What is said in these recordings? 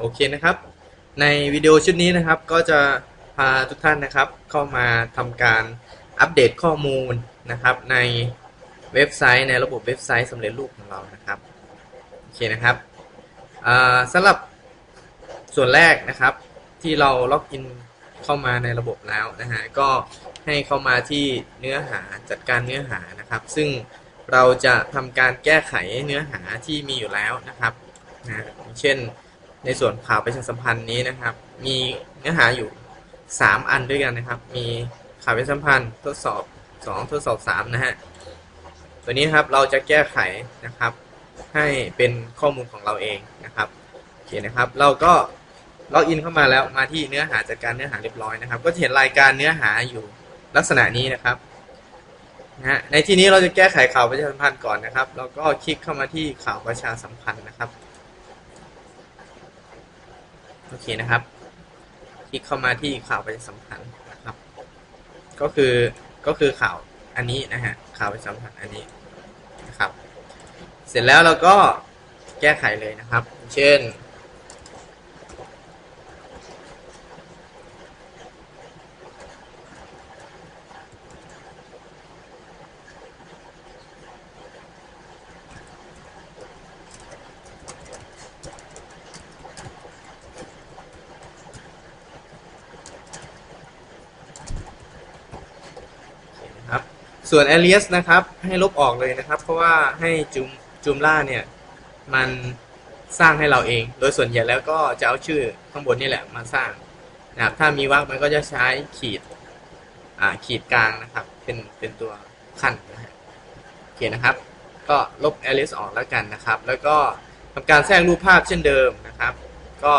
โอเคนะครับ ในวิดีโอชุดนี้นะครับ ก็จะพาทุกท่านนะครับ เข้ามาทำการอัปเดตข้อมูลนะครับ ในเว็บไซต์ในระบบเว็บไซต์สำเร็จรูปของเรานะครับโอเคนะครับอ่าสำหรับส่วนแรกนะครับ ที่เราล็อกอินเข้ามาในระบบแล้วนะฮะก็ให้เข้ามาที่เนื้อหาจัดการเนื้อหานะครับ ซึ่งเราจะทำการแก้ไขเนื้อหาที่มีอยู่แล้วนะครับนะเช่น ในส่วนข่าวประชาสัมพันธ์นี้นะครับ มีเนื้อหาอยู่ 3 อันด้วยกันนะครับ มีข่าวประชาสัมพันธ์ทดสอบ 2 ทดสอบ 3 นะฮะ ตัวนี้ครับเราจะแก้ไขนะครับ ให้เป็นข้อมูลของเราเองนะครับโอเคนะครับ เราก็ล็อกอินเข้ามาแล้วมาที่เนื้อหาจัดการเนื้อหาเรียบร้อยนะครับ ก็จะเห็นรายการเนื้อหาอยู่ลักษณะนี้นะครับนะในที่นี้เราจะแก้ไขข่าวประชาสัมพันธ์ก่อนนะครับ เราก็คลิกเข้ามาที่ข่าวประชาสัมพันธ์นะครับ โอเคนะครับ คลิกเข้ามาที่ข่าวประชาสัมพันธ์นะครับ ก็คือก็คือข่าวอันนี้นะฮะข่าวประชาสัมพันธ์อันนี้นะครับ เสร็จแล้วเราก็แก้ไขเลยนะครับ เช่น ส่วน alias นะครับ ให้ลบออกเลยนะครับ เพราะว่าให้จุมจุมล่าเนี่ย มันสร้างให้เราเอง โดยส่วนใหญ่แล้วก็จะเอาชื่อข้างบนนี่แหละมาสร้างนะครับถ้ามีวรรคมันก็จะใช้ขีดอ่าขีดกลางนะครับ เป็นเป็นตัวขั้นนะฮะโอเคนะครับ ก็ลบ alias ออกแล้วกันนะครับ แล้วก็ทำการแทรกรูปภาพเช่นเดิมนะครับ ก็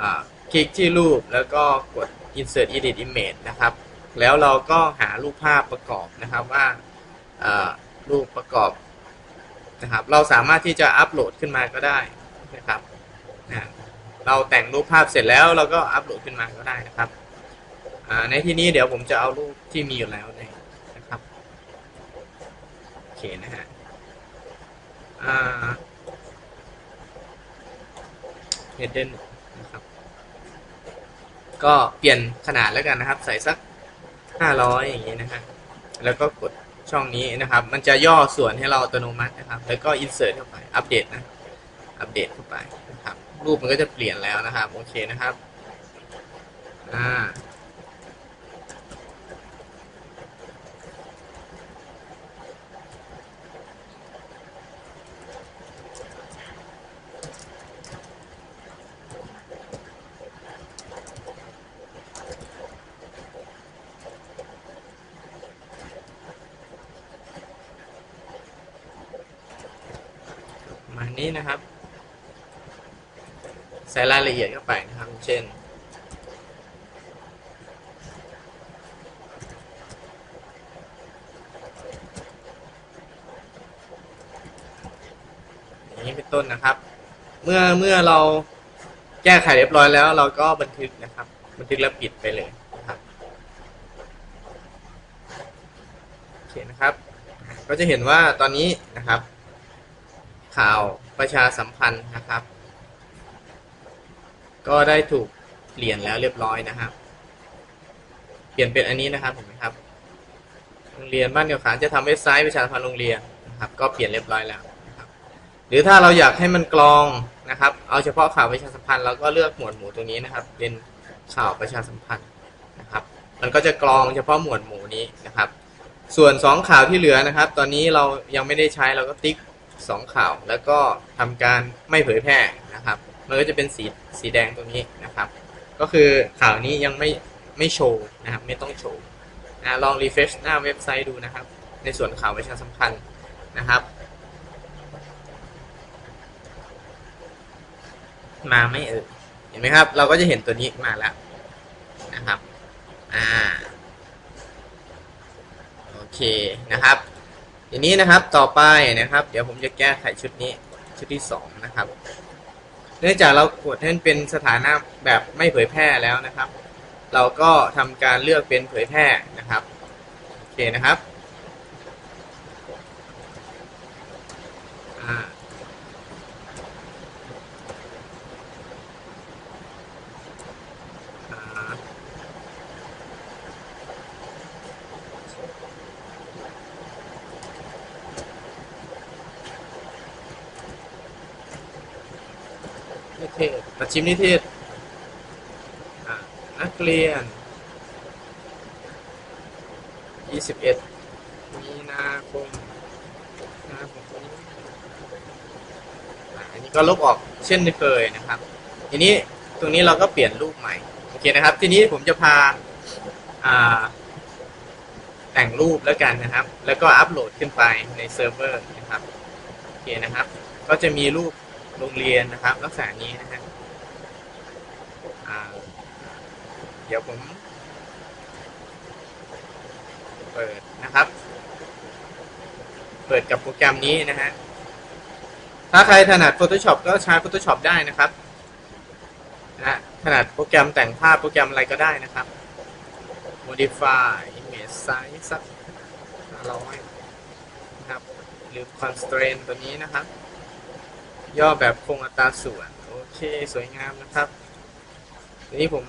อ่าคลิกที่รูปแล้วก็กด insert edit image นะครับ แล้วเราก็หารูปภาพประกอบนะครับว่ารูปประกอบนะครับเราสามารถที่จะอัปโหลดขึ้นมาก็ได้นะครับนะเราแต่งรูปภาพเสร็จแล้วเราก็อัปโหลดขึ้นมาก็ได้นะครับในที่นี้เดี๋ยวผมจะเอารูปที่มีอยู่แล้วนะครับโอเคนะฮะเฮดเดนนะครับก็เปลี่ยนขนาดแล้วกันนะครับ ใส่สัก 500อย่างนี้นะฮะแล้วก็กดช่องนี้นะครับ มันจะย่อส่วนให้เราอัตโนมัตินะครับ แล้วก็ insert เข้าไป อัปเดตนะ อัปเดตเข้าไปนะครับ รูปมันก็จะเปลี่ยนแล้วนะครับ โอเคนะครับ อ่า นี้นะครับ ใส่รายละเอียดเข้าไปนะครับ เช่น อย่างนี้เป็นต้นนะครับ เมื่อเมื่อเราแก้ไขเรียบร้อยแล้ว เราก็บันทึกนะครับ บันทึกแล้วปิดไปเลยนะครับโอเคนะครับ ก็จะเห็นว่าตอนนี้นะครับข่าว ประชาสัมพันธ์นะครับ ก็ได้ถูกเปลี่ยนแล้วเรียบร้อยนะครับ เปลี่ยนเป็นอันนี้นะครับเห็นไหมครับ โรงเรียนบ้านเดียวขานจะทำเว็บไซต์ประชาสัมพันธ์โรงเรียนนะครับ ก็เปลี่ยนเรียบร้อยแล้วนะครับ หรือถ้าเราอยากให้มันกรองนะครับ เอาเฉพาะข่าวประชาสัมพันธ์เราก็เลือกหมวดหมู่ตรงนี้นะครับ เป็นข่าวประชาสัมพันธ์นะครับ มันก็จะกรองเฉพาะหมวดหมู่นี้นะครับ ส่วนสองข่าวที่เหลือนะครับ ตอนนี้เรายังไม่ได้ใช้เราก็ติ๊ก สองข่าว แล้วก็ทำการไม่เผยแพร่นะครับ มันก็จะเป็นสีสีแดงตรงนี้นะครับ ก็คือข่าวนี้ยังไม่ไม่โชว์นะครับไม่ต้องโชว์นะลองรีเฟชหน้าเว็บไซต์ดูนะครับ ในส่วนข่าวประชาสัมพันธ์นะครับ มาไม่เอ่ยเห็นไหมครับ เราก็จะเห็นตัวนี้มาแล้วนะครับอ่าโอเคนะครับ ทีนี้นะครับต่อไปนะครับ เดี๋ยวผมจะแก้ไขชุดนี้ชุดที่สองนะครับ เนื่องจากเรากดให้เป็นสถานะแบบไม่เผยแพร่แล้วนะครับ เราก็ทำการเลือกเป็นเผยแพร่นะครับโอเคนะครับ ศประชิมนิเทศนักเรียน 21 มีนาคมนาคมนี้อะอันนี้ก็ลบออกเช่นเคยนะครับ ทีนี้ตรงนี้เราก็เปลี่ยนรูปใหม่ โอเคนะครับ ทีนี้ผมจะพาอ่าแต่งรูปแล้วกันนะครับ แล้วก็อัปโหลดขึ้นไปในเซิร์ฟเวอร์นะครับ โอเคนะครับ ก็จะมีรูป โรงเรียนนะครับ ลักษณะนี้นะฮะเดี๋ยวผมเปิดนะครับ เปิดกับโปรแกรมนี้นะฮะ ถ้าใครถนัด Photoshop ก็ใช้ Photoshop ได้นะครับนะถนัดโปรแกรมแต่งภาพโปรแกรมอะไรก็ได้นะครับ modify image size สัก500นะครับ หรือ constraint ตัวนี้นะครับ ย่อแบบคงอัตราส่วน โอเค สวยงามนะครับทีนี้ผม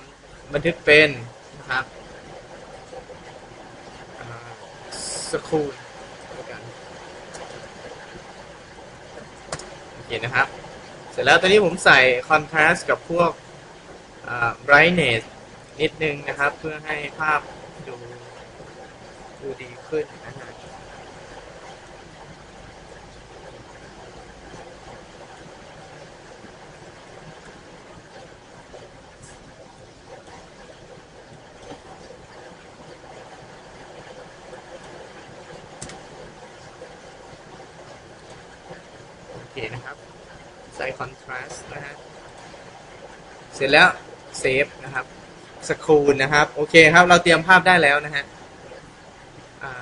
บันทึกเป็นนะครับสคูลกันโอเคนะครับ เสร็จแล้วตอนนี้ผมใส่ contrast กับพวก brightness นิดนึงนะครับ เพื่อให้ภาพดูดูดีขึ้นนะฮะ นะครับ ใส่ contrast นะฮะ เสร็จแล้วเซฟนะครับสกูนนะครับ โอเคครับ เราเตรียมภาพได้แล้วนะฮะ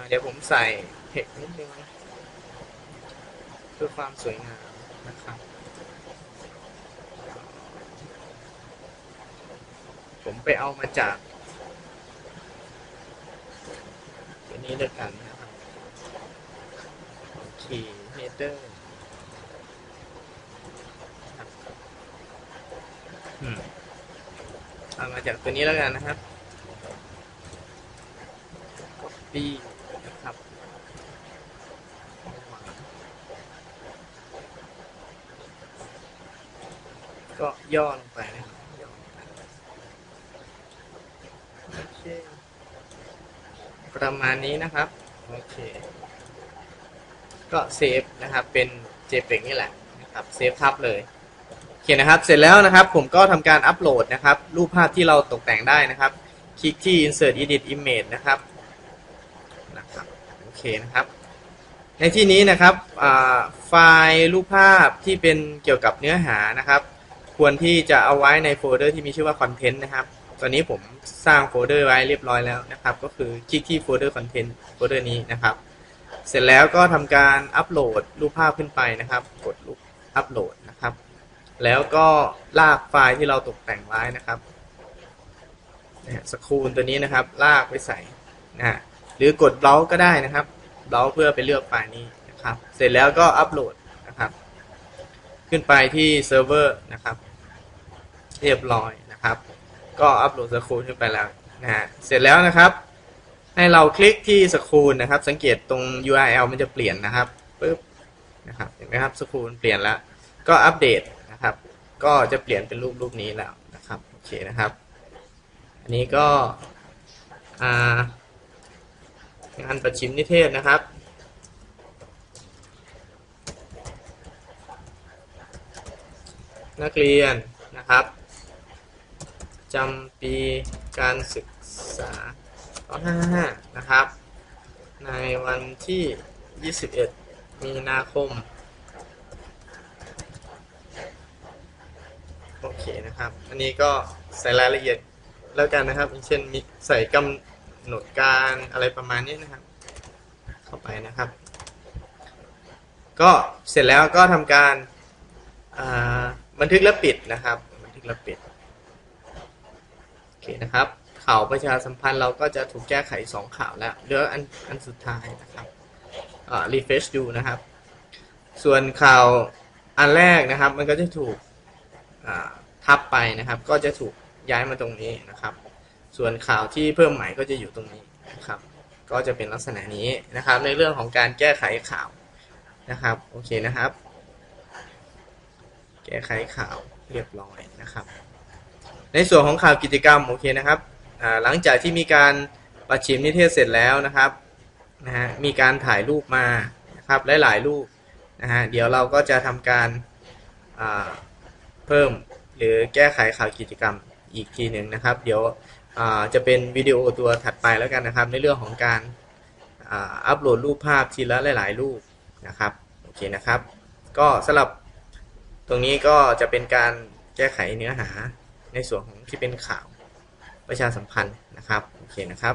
เดี๋ยวผมใส่เทคนิดนึงเพื่อความสวยงามนะครับ ผมไปเอามาจากตัวนี้ด้วยกันนะครับ โอเค header อืม เอามาจากตัวนี้แล้วกันนะครับ copy นะครับก็ย่อลงไปนะครับย่อลงไปโอเคประมาณนี้นะครับ โอเค ก็เซฟนะครับเป็น JPEG นี่แหละนะครับ เซฟทับเลย อเคนะครับ เสร็จแล้วนะครับ ผมก็ทำการอัปโหลดนะครับ รูปภาพที่เราตกแต่งได้นะครับ คลิกที่ insert edit image นะครับนะครับ โอเคนะครับ ในที่นี้นะครับไฟล์รูปภาพที่เป็นเกี่ยวกับเนื้อหานะครับ ควรที่จะเอาไว้ในโฟลเดอร์ที่มีชื่อว่า content นะครับ ตอนนี้ผมสร้างโฟลเดอร์ไว้เรียบร้อยแล้วนะครับ ก็คือคลิกที่โฟลเดอร์ content โฟลเดอร์นี้นะครับ เสร็จแล้วก็ทำการอัปโหลดรูปภาพขึ้นไปนะครับ กดรูปอัปโหลด แล้วก็ลากไฟล์ที่เราตกแต่งไว้นะครับสกรูนตัวนี้นะครับ ลากไปใส่นะฮะหรือกดเบราว์ก็ได้นะครับเบราว์เพื่อไปเลือกไฟล์นี้นะครับ เสร็จแล้วก็อัปโหลดนะครับ ขึ้นไปที่เซิร์ฟเวอร์นะครับ เรียบร้อยนะครับ ก็อัปโหลดสกรูนขึ้นไปแล้วนะฮะเสร็จแล้วนะครับ ให้เราคลิกที่สกรูนนะครับ สังเกตตรง URL มันจะเปลี่ยนนะครับปึ๊บนะครับเห็นไหมครับสกรูนเปลี่ยนแล้ว ก็อัปเดต นะครับ ก็จะเปลี่ยนเป็นรูปรูปนี้แล้วนะครับโอเคนะครับ อันนี้ก็งานประชิมนิเทศนะครับนักเรียนนะครับจำปีการศึกษา2555 นะครับ ในวันที่ 21 มีนาคม โอเครับ อันนี้ก็ใส่รายละเอียดแล้วกันนะครับ เช่นมีใส่กำหนดการอะไรประมาณนี้นะครับ เข้าไปนะครับ ก็เสร็จแล้วก็ทำการบันทึกและปิดนะครับ บันทึกและปิดโอเคนะครับ ข่าวประชาสัมพันธ์เราก็จะถูกแก้ไข 2 ข่าวแล้วเหลืออันอันสุดท้ายนะครับรีเฟรชดูนะครับ ส่วนข่าวอันแรกนะครับ มันก็จะถูก ทับไปนะครับ ก็จะถูกย้ายมาตรงนี้นะครับ ส่วนข่าวที่เพิ่มใหม่ก็จะอยู่ตรงนี้นะครับ ก็จะเป็นลักษณะนี้นะครับ ในเรื่องของการแก้ไขข่าวนะครับ โอเคนะครับ แก้ไขข่าวเรียบร้อยนะครับ ในส่วนของข่าวกิจกรรมโอเคนะครับหลังจากที่มีการประชิมนิเทศเสร็จแล้วนะครับนะฮะมีการถ่ายรูปมานะครับหลายๆรูปนะฮะเดี๋ยวเราก็จะทำการเพิ่ม หรือแก้ไขข่าวกิจกรรมอีกทีหนึ่งนะครับ เดี๋ยวจะเป็นวิดีโอตัวถัดไปแล้วกันนะครับ ในเรื่องของการอัปโหลดรูปภาพทีละหลาย ๆ รูปนะครับโอเคนะครับ ก็สำหรับตรงนี้ก็จะเป็นการแก้ไขเนื้อหาในส่วนของที่เป็นข่าวประชาสัมพันธ์นะครับโอเคนะครับ